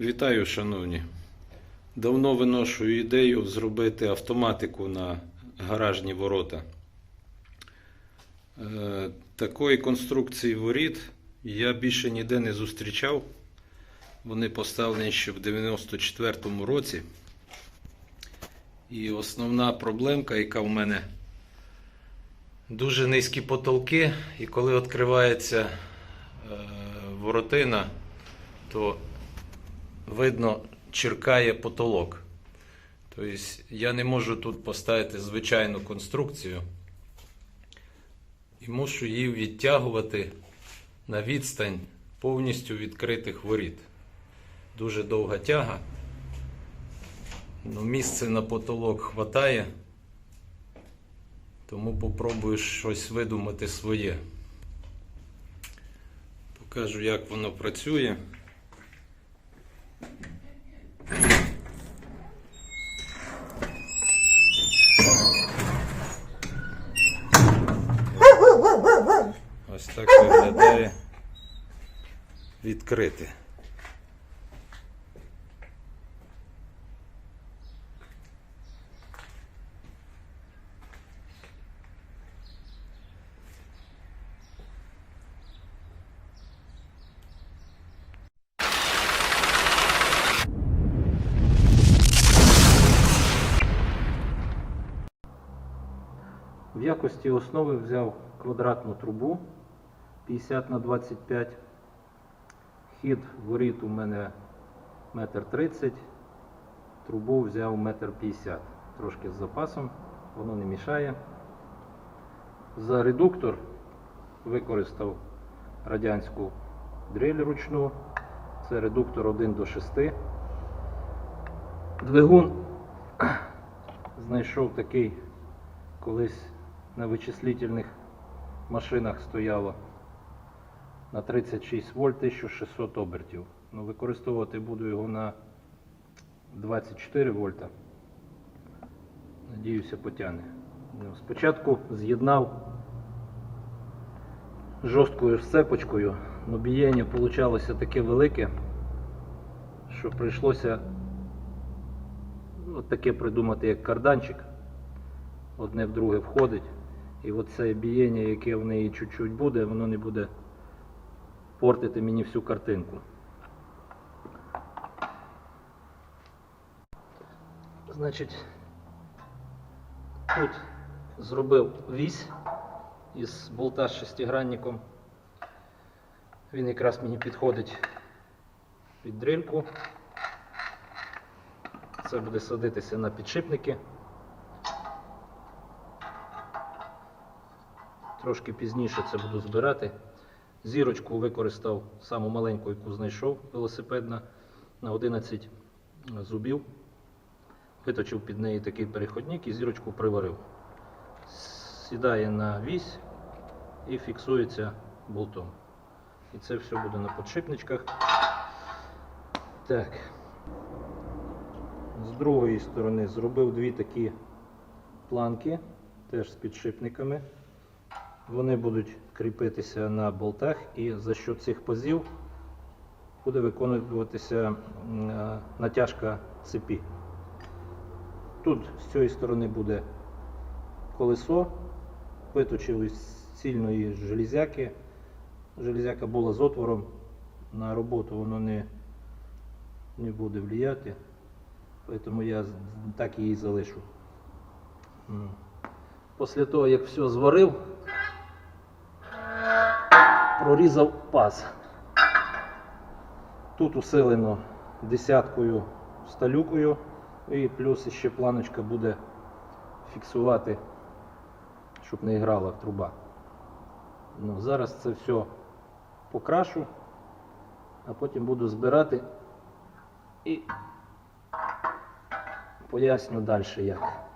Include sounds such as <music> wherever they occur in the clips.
Вітаю, шановні. Давно виношую ідею зробити автоматику на гаражні ворота. Е, Такої конструкції воріт я більше ніде не зустрічав. Вони поставлені ще в 94-му році. І основна проблемка, яка в мене дуже низькі потолки, і коли відкривається е, воротина, то видно, черкає потолок. Тобто я не можу тут поставити звичайну конструкцію і мушу її відтягувати на відстань повністю відкритих воріт. Дуже довга тяга. Ну, місце на потолок хватає, тому попробую щось видумати своє. Покажу, як воно працює. Відкрите. В якості основи взяв квадратну трубу 50 на 25. Хід воріт у мене 1,30 м. Трубу взяв 1,50 м. Трошки з запасом, воно не мішає. За редуктор використав радянську дрель ручну. Це редуктор 1 до 6. Двигун <clears throat> знайшов такий колись на вичислительних машинах стояло на 36 вольт 1600 обертів. Ну, використовувати буду його на 24 вольта. Надіюся, потягне. Ну, спочатку з'єднав жорсткою сцепочкою, але бієння вийшло таке велике, що прийшлося ну, таке придумати, як карданчик одне в друге входить. І оце бієння, яке в неї чуть-чуть буде, воно не буде портити мені всю картинку. Значить, тут зробив вісь із болта з шестигранником. Він якраз мені підходить під дрельку. Це буде садитися на підшипники. Трошки пізніше це буду збирати. Зірочку використав саму маленьку, яку знайшов велосипедна на 11 зубів. Виточив під неї такий переходник і зірочку приварив. Сідає на вісь і фіксується болтом. І це все буде на подшипничках. Так. З другої сторони зробив дві такі планки, теж з підшипниками. Вони будуть кріпитися на болтах і за що цих пазів буде виконуватися е, натяжка цепі. Тут з цієї сторони буде колесо, виточили з цільної железяки. Железяка була з отвором, на роботу воно не, не буде влияти, тому я так її залишу. Після того, як все зварив, прорізав паз. Тут усилено десяткою сталюкою і плюс ще планочка буде фіксувати, щоб не грала труба. Ну, зараз це все покрашу, а потім буду збирати і поясню далі як.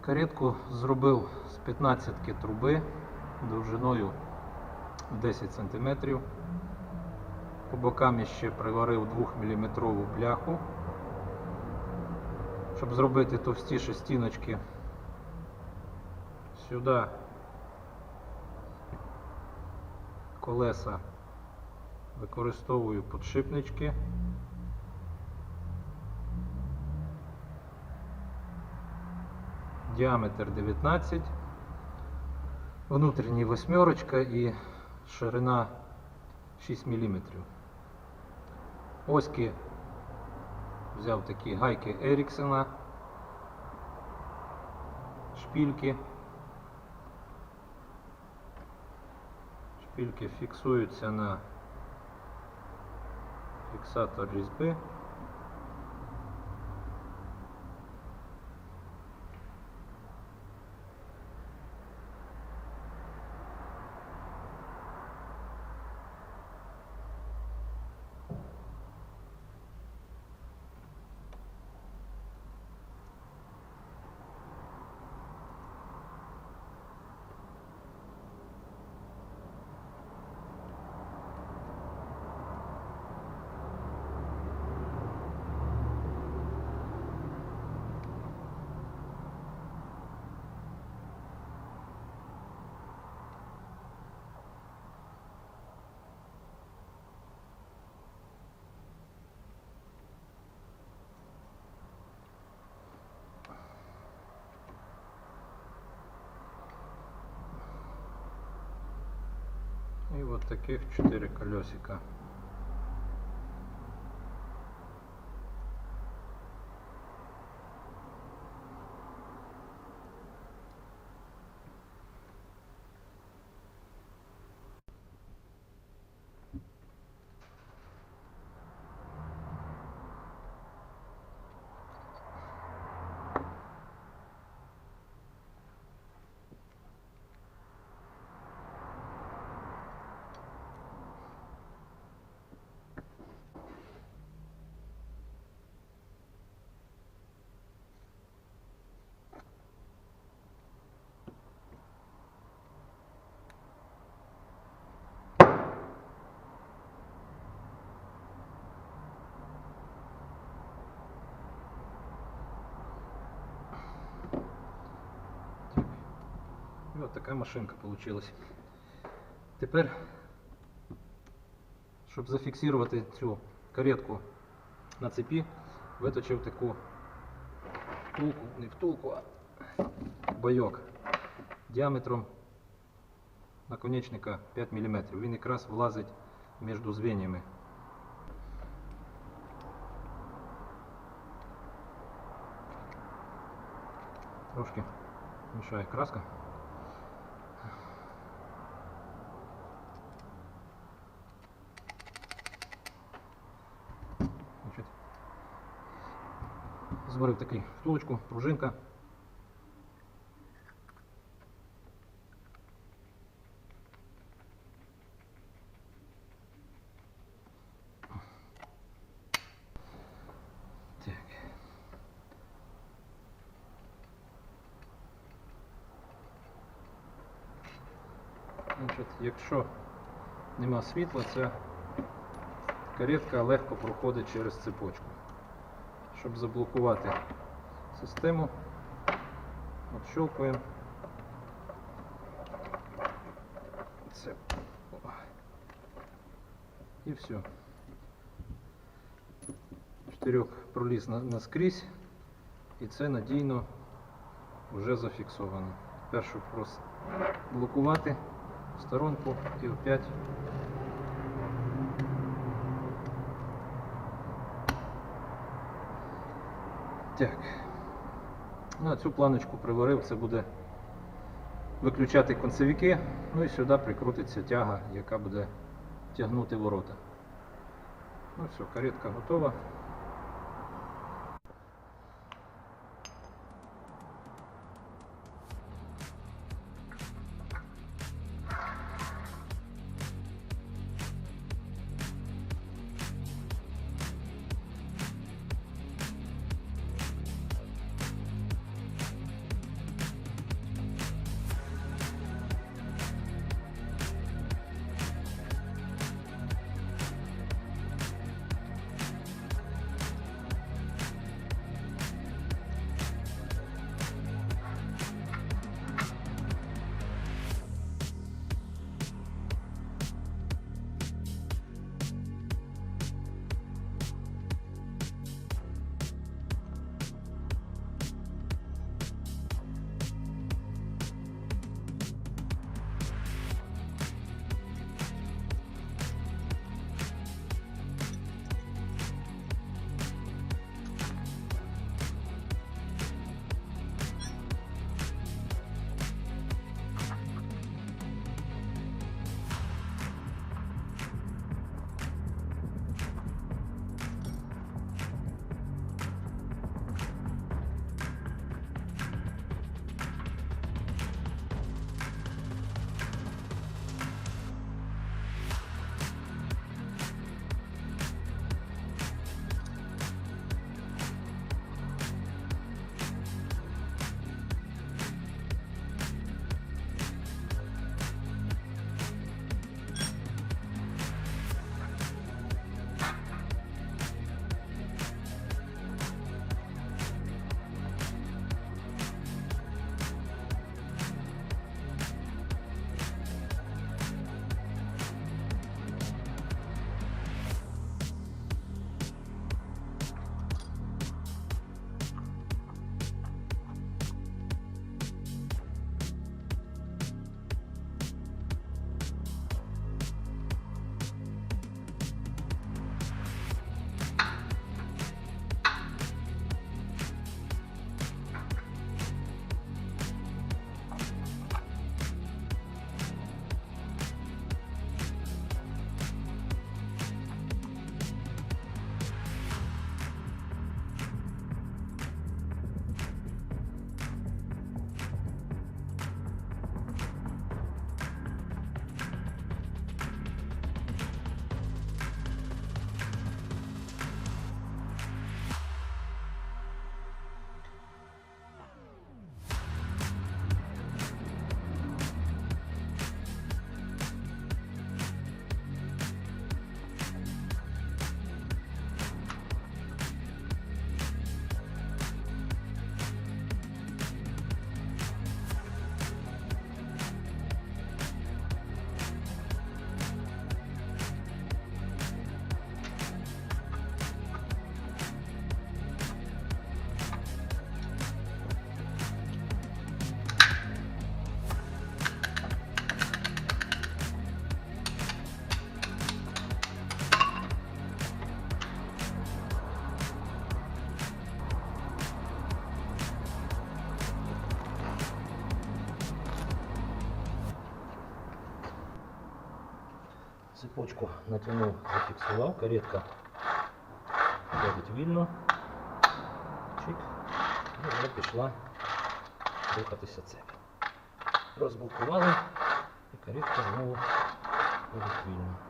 Каретку зробив з 15 труби довжиною 10 см. По бокам ще приварив 2-мм бляху. Щоб зробити товстіші стіночки, сюди колеса використовую подшипнички. Діаметр 19, внутрішній восьмерочка і ширина 6 мм. Оськи взяв такі гайки Еріксена, шпільки. Шпільки фіксуються на фіксатор різьби. Таких 4 колесика. І от така машинка получилась. Тепер, щоб зафіксувати цю каретку на цепі, виточив таку втулку, не втулку, а бойок діаметром наконечника 5 мм. Він якраз влазить між звеньями. Трошки мішає краска. Зварив такий втулочку, пружинка. Якщо нема світла, ця каретка легко проходить через цепочку. Щоб заблокувати систему, відщелкуємо. Це. І все. Чотирьох проліз наскрізь і це надійно вже зафіксовано. Щоб просто блокувати сторонку і опять Так. Ну, цю планочку приварив, це буде виключати концевики, ну і сюди прикрутиться тяга, яка буде тягнути ворота. Ну все, каретка готова. Цепочку натягнув, зафіксував, каретка будет вільно. Чик. І вже пішла рухатися цепь. Розблокували і каретка знову буде вільно.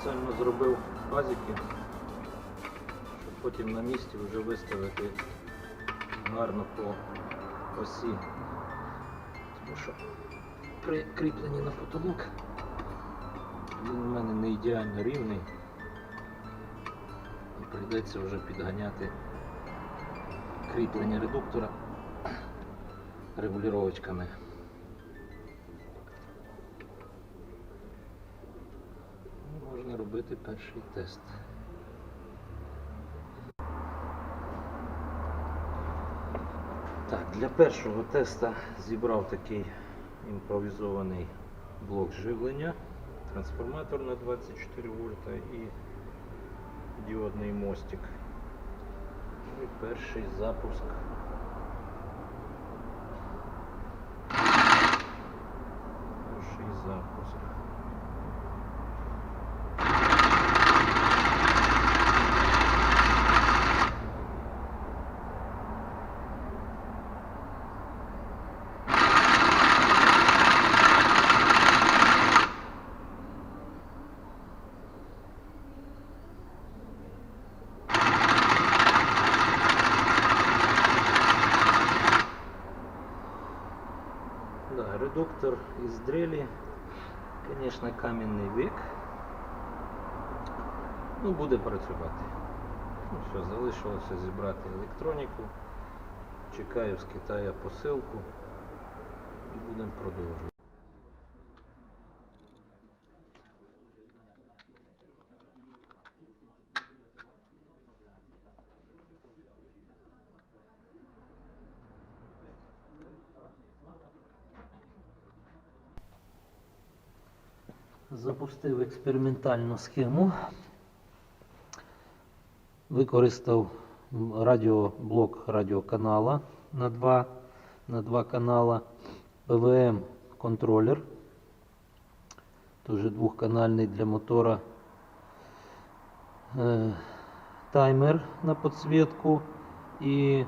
Спеціально зробив пазики, щоб потім на місці вже виставити гарно по осі. Тому що при кріпленні на потолок він у мене не ідеально рівний і прийдеться вже підганяти кріплення редуктора регулювачками. Ну, Можна робити перший тест. Так, для першого теста зібрав такий імпровізований блок живлення, трансформатор на 24 вольта і діодний мостик. І перший запуск. Перший запуск. Да, редуктор из дрели. Конечно, каменный век. Ну, буде працювати. Ну, все, залишилося зібрати електроніку. Чекаю з Китаю посилку і будемо продовжувати. Запустив експериментальну схему. Використав радіоблок радіоканала на два, на два канала, ПВМ контролер, теж двохканальний для мотора, е, таймер на підсвітку і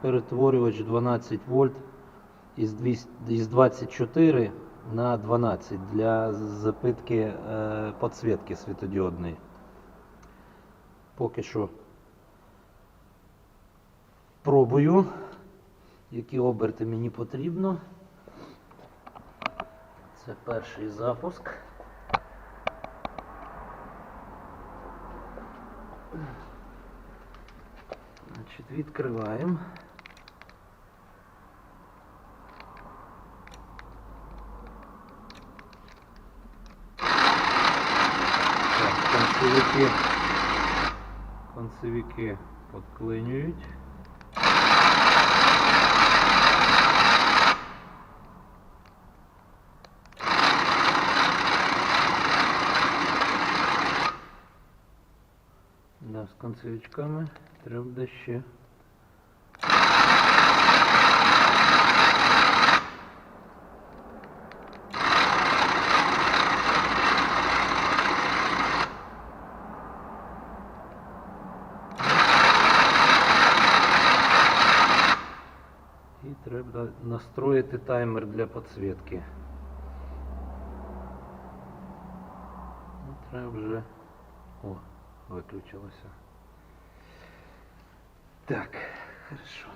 перетворювач 12 вольт із 200 із 24 на 12 для запитки е, підсвітки світодіодної. Поки що пробую, які оберти мені потрібно. Це перший запуск. Значить, відкриваємо. Концевики, концевики подклинюють. З концевичками треба ще. настроїти таймер для підсвітки. Ну, треба вже. О, виключилося. Так, хорошо.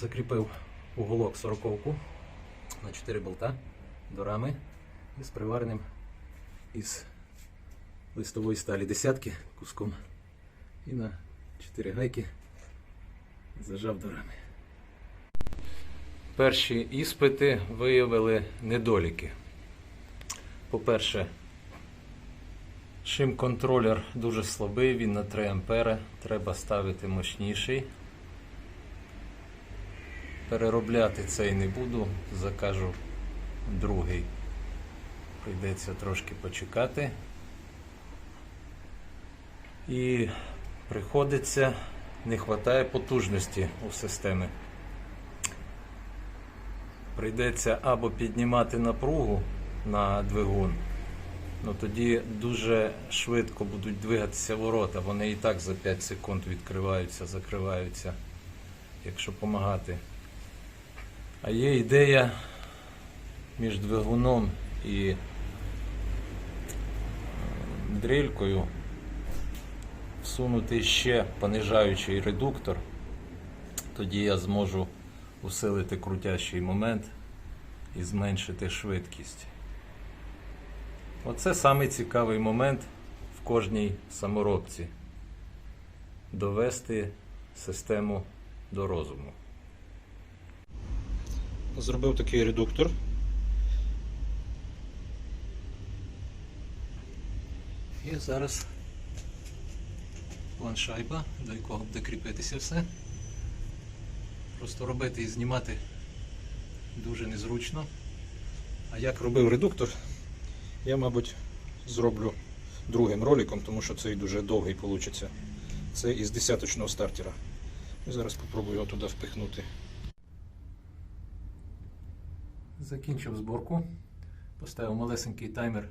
Закріпив уголок 40 на 4 болта до рами із привареним із листової сталі десятки куском і на 4 гайки зажав до рами. Перші іспити виявили недоліки. По-перше, шим-контролер дуже слабий, він на 3 ампери, треба ставити мощніший. Переробляти цей не буду, закажу другий. Прийдеться трошки почекати. І приходиться, не вистачає потужності у системи. Прийдеться або піднімати напругу на двигун, ну тоді дуже швидко будуть двигатися ворота. Вони і так за 5 секунд відкриваються, закриваються, якщо допомагати. А є ідея між двигуном і е, дрелькою всунути ще понижаючий редуктор. Тоді я зможу усилити крутящий момент і зменшити швидкість. Оце самий цікавий момент в кожній саморобці. Довести систему до розуму. Зробив такий редуктор. І зараз планшайба, до якого буде кріпитися все. Просто робити і знімати дуже незручно. А як робив редуктор, я, мабуть, зроблю другим роликом, тому що цей дуже довгий вийде. Це із десяточного стартера. І зараз спробую його туди впихнути. Закінчив зборку. Поставив малесенький таймер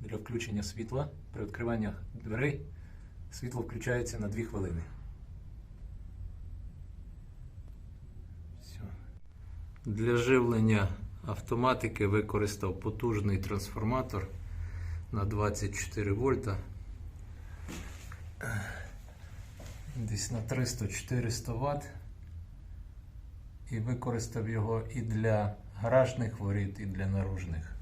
для включення світла. При відкриванні дверей світло включається на 2 хвилини. Все. Для живлення автоматики використав потужний трансформатор на 24 вольта. Десь на 300-400 Вт. І використав його і для гаражних воріт, і для наружних.